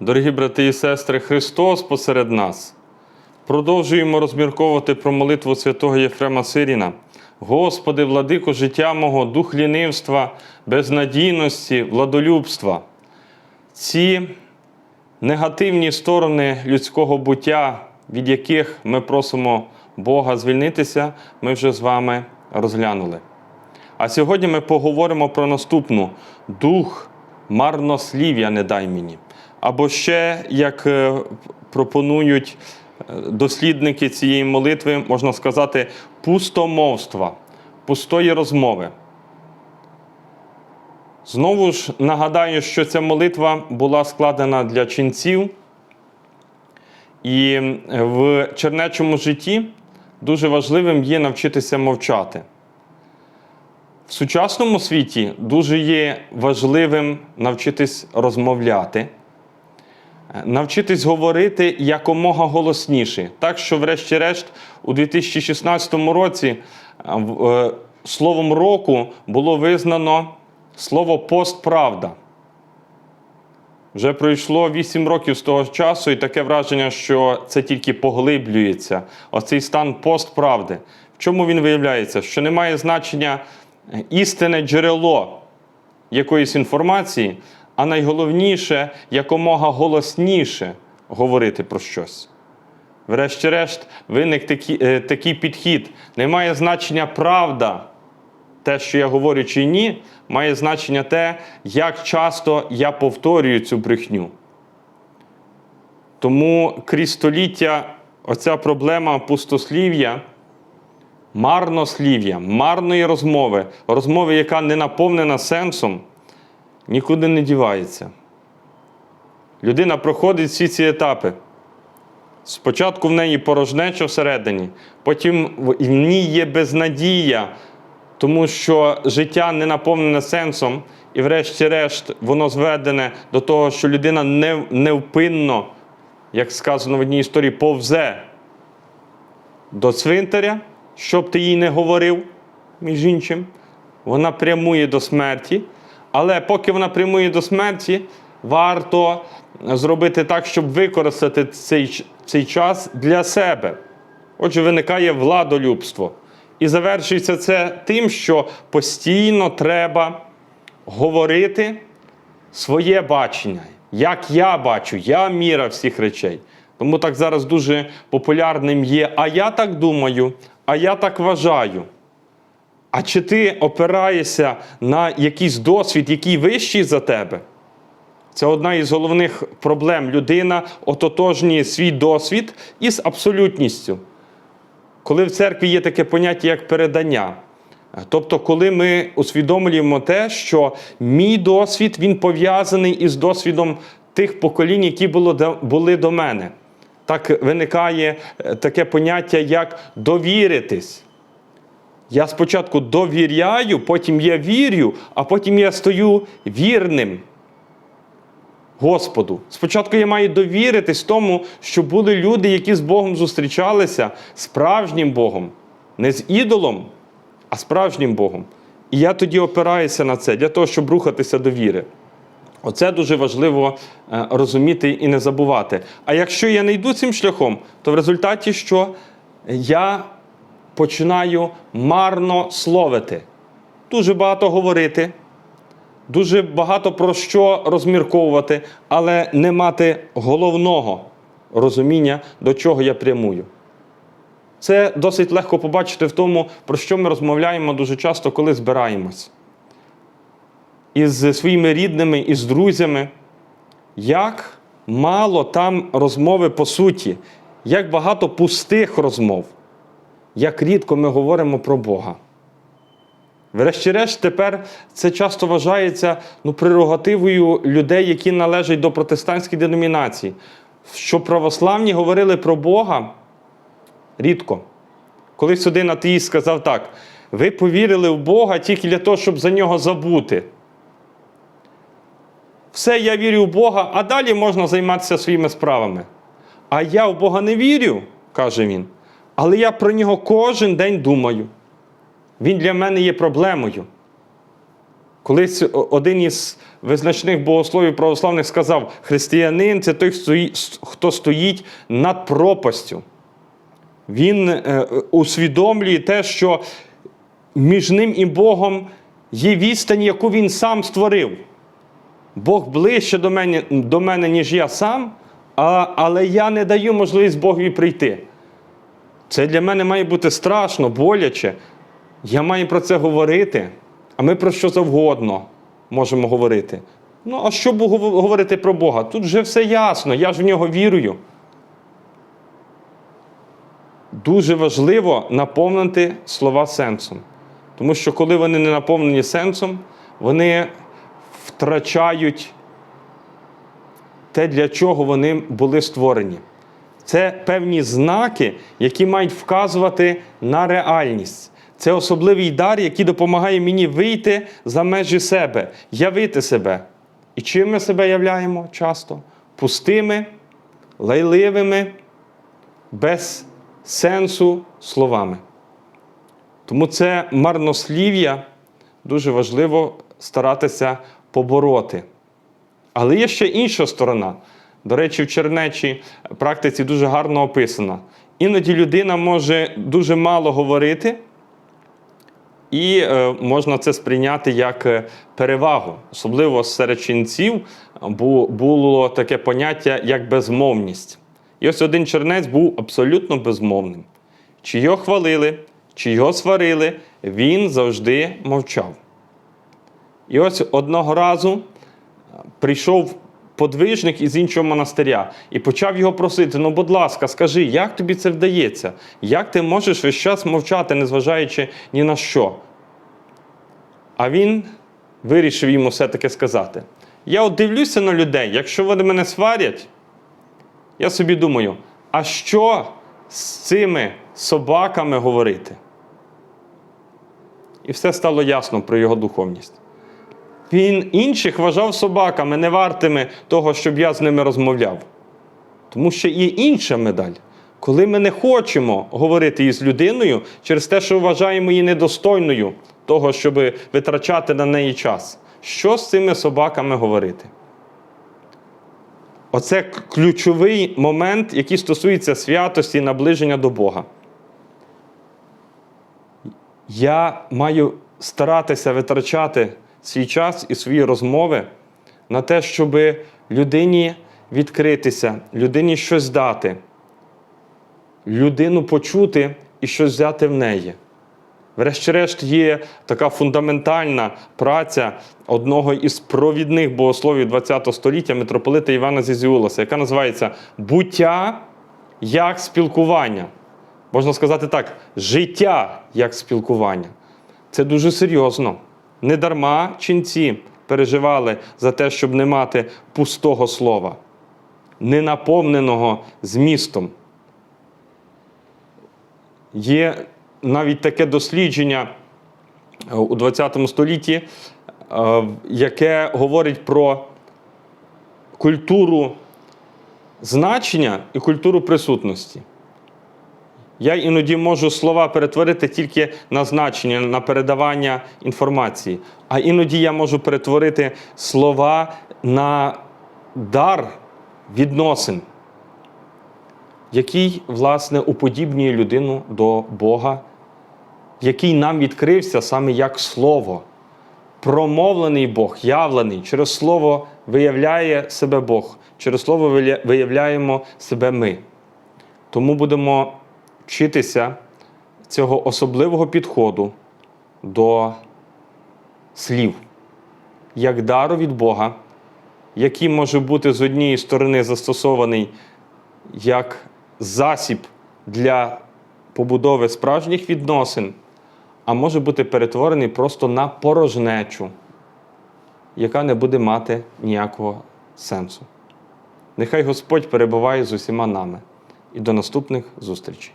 Дорогі брати і сестри, Христос посеред нас. Продовжуємо розмірковувати про молитву святого Єфрема Сиріна. Господи, владико життя мого, дух лінивства, безнадійності, владолюбства. Ці негативні сторони людського буття, від яких ми просимо Бога звільнитися, ми вже з вами розглянули. А сьогодні ми поговоримо про наступну дух марнослів'я не дай мені. Або ще, як е, пропонують е, дослідники цієї молитви, можна сказати, пустомовства, пустої розмови. Знову ж нагадаю, що ця молитва була складена для ченців, і в чернечому житті дуже важливим є навчитися мовчати. В сучасному світі дуже є важливим навчитись розмовляти, навчитись говорити якомога голосніше. Так що, врешті-решт, у 2016 році е, е, словом року було визнано слово постправда. Вже пройшло 8 років з того часу, і таке враження, що це тільки поглиблюється. Оцей стан постправди. В чому він виявляється? Що немає значення істинне джерело якоїсь інформації, а найголовніше якомога голосніше говорити про щось. Врешті-решт, виник такий, е, такий підхід. Немає значення правда, те, що я говорю чи ні, має значення те, як часто я повторюю цю брехню. Тому крізь століття оця проблема пустослів'я, марнослів'я, марної розмови, розмови, яка не наповнена сенсом, нікуди не дівається. Людина проходить всі ці етапи. Спочатку в неї порожнеча всередині, потім в ній є безнадія, тому що життя не наповнене сенсом, і врешті-решт воно зведене до того, що людина невпинно, як сказано в одній історії, повзе до цвинтаря, щоб ти їй не говорив, між іншим, вона прямує до смерті. Але поки вона прямує до смерті, варто зробити так, щоб використати цей, цей час для себе. Отже, виникає владолюбство. І завершується це тим, що постійно треба говорити своє бачення, як я бачу, я міра всіх речей. Тому так зараз дуже популярним є, а я так думаю, а я так вважаю. А чи ти опираєшся на якийсь досвід, який вищий за тебе? Це одна із головних проблем. Людина ототожнює свій досвід із абсолютністю. Коли в церкві є таке поняття, як передання. Тобто, коли ми усвідомлюємо те, що мій досвід він пов'язаний із досвідом тих поколінь, які були до мене. Так виникає е, таке поняття, як довіритись. Я спочатку довіряю, потім я вірю, а потім я стою вірним Господу. Спочатку я маю довіритись тому, що були люди, які з Богом зустрічалися справжнім Богом, не з ідолом, а справжнім Богом. І я тоді опираюся на це для того, щоб рухатися до віри. Оце дуже важливо е, розуміти і не забувати. А якщо я не йду цим шляхом, то в результаті що я починаю марно словити, дуже багато говорити, дуже багато про що розмірковувати, але не мати головного розуміння, до чого я прямую. Це досить легко побачити в тому, про що ми розмовляємо дуже часто, коли збираємось. Із своїми рідними, із друзями. Як мало там розмови по суті, як багато пустих розмов, як рідко ми говоримо про Бога. Врешті-решт, тепер це часто вважається ну, прерогативою людей, які належать до протестантської деномінації. Що православні говорили про Бога рідко. Колись один атеїст сказав так: ви повірили в Бога тільки для того, щоб за нього забути. Все, я вірю в Бога, а далі можна займатися своїми справами. А я в Бога не вірю, каже він. Але я про нього кожен день думаю. Він для мене є проблемою. Колись один із визначних богословів православних сказав: християнин це той, хто стоїть- над пропастю. Він е, усвідомлює те, що між ним і Богом є відстань, яку він сам створив. Бог ближче до мене, до мене ніж я сам, але я не даю можливість Богові прийти. Це для мене має бути страшно, боляче. Я маю про це говорити, а ми про що завгодно можемо говорити. Ну, а що говорити про Бога? Тут вже все ясно, я ж в нього вірую. Дуже важливо наповнити слова сенсом. Тому що коли вони не наповнені сенсом, вони втрачають те, для чого вони були створені. Це певні знаки, які мають вказувати на реальність. Це особливий дар, який допомагає мені вийти за межі себе, явити себе. І чим ми себе являємо часто? Пустими, лайливими, без сенсу словами. Тому це марнослів'я дуже важливо старатися побороти. Але є ще інша сторона. До речі, в чернечій практиці дуже гарно описана. Іноді людина може дуже мало говорити, і е, можна це сприйняти як е, перевагу. Особливо серед ченців бу- було таке поняття як безмовність. І ось один чернець був абсолютно безмовним. Чи його хвалили, чи його сварили, він завжди мовчав. І ось одного разу прийшов подвижник із іншого монастиря і почав його просити: ну, будь ласка, скажи, як тобі це вдається? Як ти можеш весь час мовчати, незважаючи ні на що? А він вирішив йому все-таки сказати: Я от дивлюся на людей, якщо вони мене сварять, я собі думаю, а що з цими собаками говорити? І все стало ясно про його духовність. Він інших вважав собаками, не вартими того, щоб я з ними розмовляв. Тому що є інша медаль. Коли ми не хочемо говорити із людиною через те, що вважаємо її недостойною того, щоб витрачати на неї час. Що з цими собаками говорити? Оце ключовий момент, який стосується святості і наближення до Бога. Я маю старатися витрачати свій час і свої розмови на те, щоб людині відкритися, людині щось дати, людину почути і щось взяти в неї. Врешті-решт, є така фундаментальна праця одного із провідних богословів ХХ століття митрополита Івана Зізіуласа, яка називається Буття як спілкування. Можна сказати так, життя як спілкування. Це дуже серйозно. Недарма ченці переживали за те, щоб не мати пустого слова, не наповненого змістом. Є навіть таке дослідження е, у ХХ столітті, е, яке говорить про культуру значення і культуру присутності. Я іноді можу слова перетворити тільки на значення, на передавання інформації. А іноді я можу перетворити слова на дар відносин, який, власне, уподібнює людину до Бога, який нам відкрився саме як слово. Промовлений Бог, явлений, через слово виявляє себе Бог, через слово виявляємо себе ми. Тому будемо вчитися цього особливого підходу до слів, як дару від Бога, який може бути з однієї сторони застосований як засіб для побудови справжніх відносин, а може бути перетворений просто на порожнечу, яка не буде мати ніякого сенсу. Нехай Господь перебуває з усіма нами. І до наступних зустрічей.